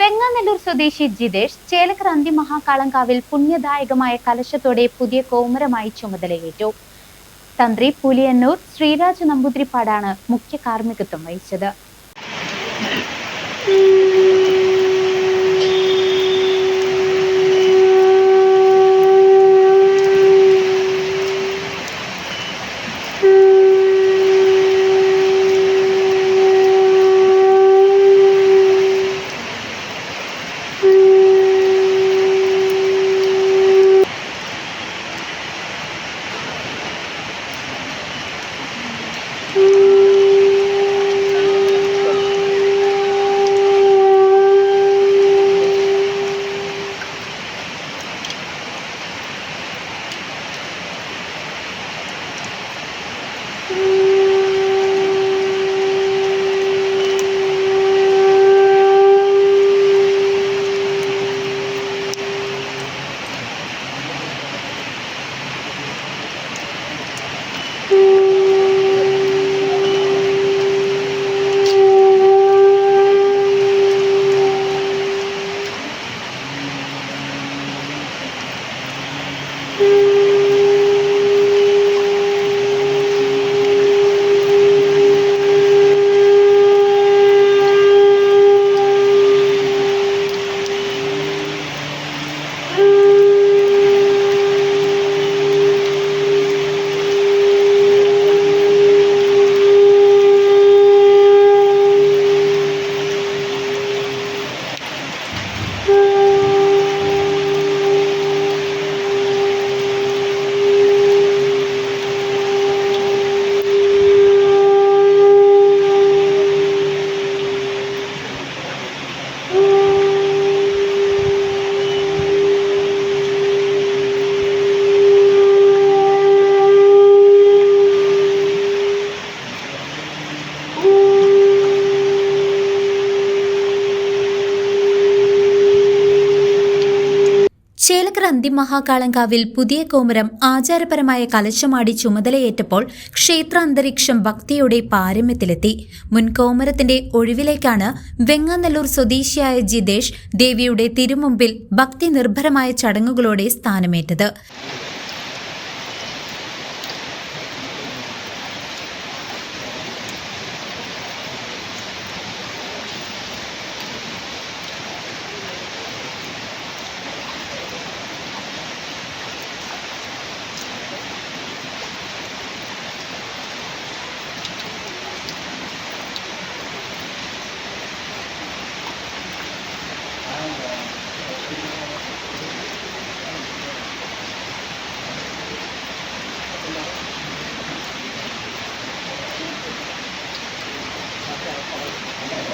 Venganallur സ്വദേശി ജിതേഷ് ചേലക്കര അന്തിമഹാകാളങ്കാവിൽ പുണ്യദായകമായ കലശത്തോടെ പുതിയ കോമരമായി ചുമതലയേറ്റു. തന്ത്രി പുലിയന്നൂർ ശ്രീരാജ് നമ്പൂതിരിപ്പാടാണ് മുഖ്യ കാർമ്മികത്വം വഹിച്ചത്. ചേലക്കര അന്തിമഹാകാളങ്കാവിൽ പുതിയ കോമരം ആചാരപരമായ കലശമാടി ചുമതലയേറ്റപ്പോൾ ക്ഷേത്ര അന്തരീക്ഷം ഭക്തിയുടെ പാരമ്യത്തിലെത്തി. മുൻ കോമരത്തിന്റെ ഒഴിവിലേക്കാണ് വെങ്ങാനല്ലൂർ സ്വദേശിയായ ജിതേഷ് ദേവിയുടെ തിരുമുമ്പിൽ ഭക്തി നിർഭരമായ ചടങ്ങുകളോടെ സ്ഥാനമേറ്റത്.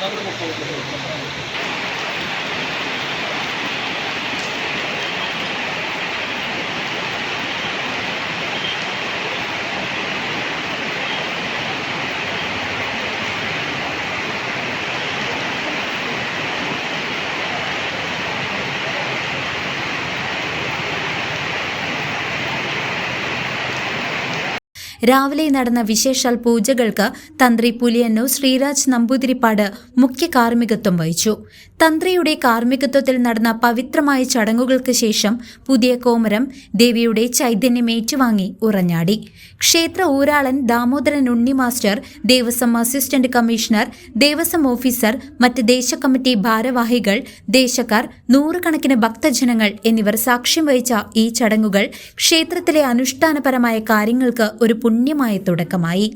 何でもこういうこと രാവിലെ നടന്ന വിശേഷാൽ പൂജകൾക്ക് തന്ത്രി പുലിയന്നൂർ ശ്രീരാജ് നമ്പൂതിരിപ്പാട് മുഖ്യ കാർമ്മികത്വം വഹിച്ചു. തന്ത്രിയുടെ കാർമ്മികത്വത്തിൽ നടന്ന പവിത്രമായ ചടങ്ങുകൾക്ക് ശേഷം പുതിയ കോമരം ദേവിയുടെ ചൈതന്യം ഏറ്റുവാങ്ങി ഉറഞ്ഞാടി. ക്ഷേത്ര ഊരാളൻ Damodaran Unni master Devaswom assistant commissioner Devaswom officer മറ്റ് ദേശകമ്മിറ്റി ഭാരവാഹികൾ ദേശക്കാർ നൂറുകണക്കിന് ഭക്തജനങ്ങൾ എന്നിവർ സാക്ഷ്യം വഹിച്ച ഈ ചടങ്ങുകൾ ക്ഷേത്രത്തിലെ അനുഷ്ഠാനപരമായ കാര്യങ്ങൾക്ക് ഒരു പുണ്യമായ തുടക്കമായി.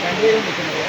രണ്ടുപേരും നിൽക്കുന്നത്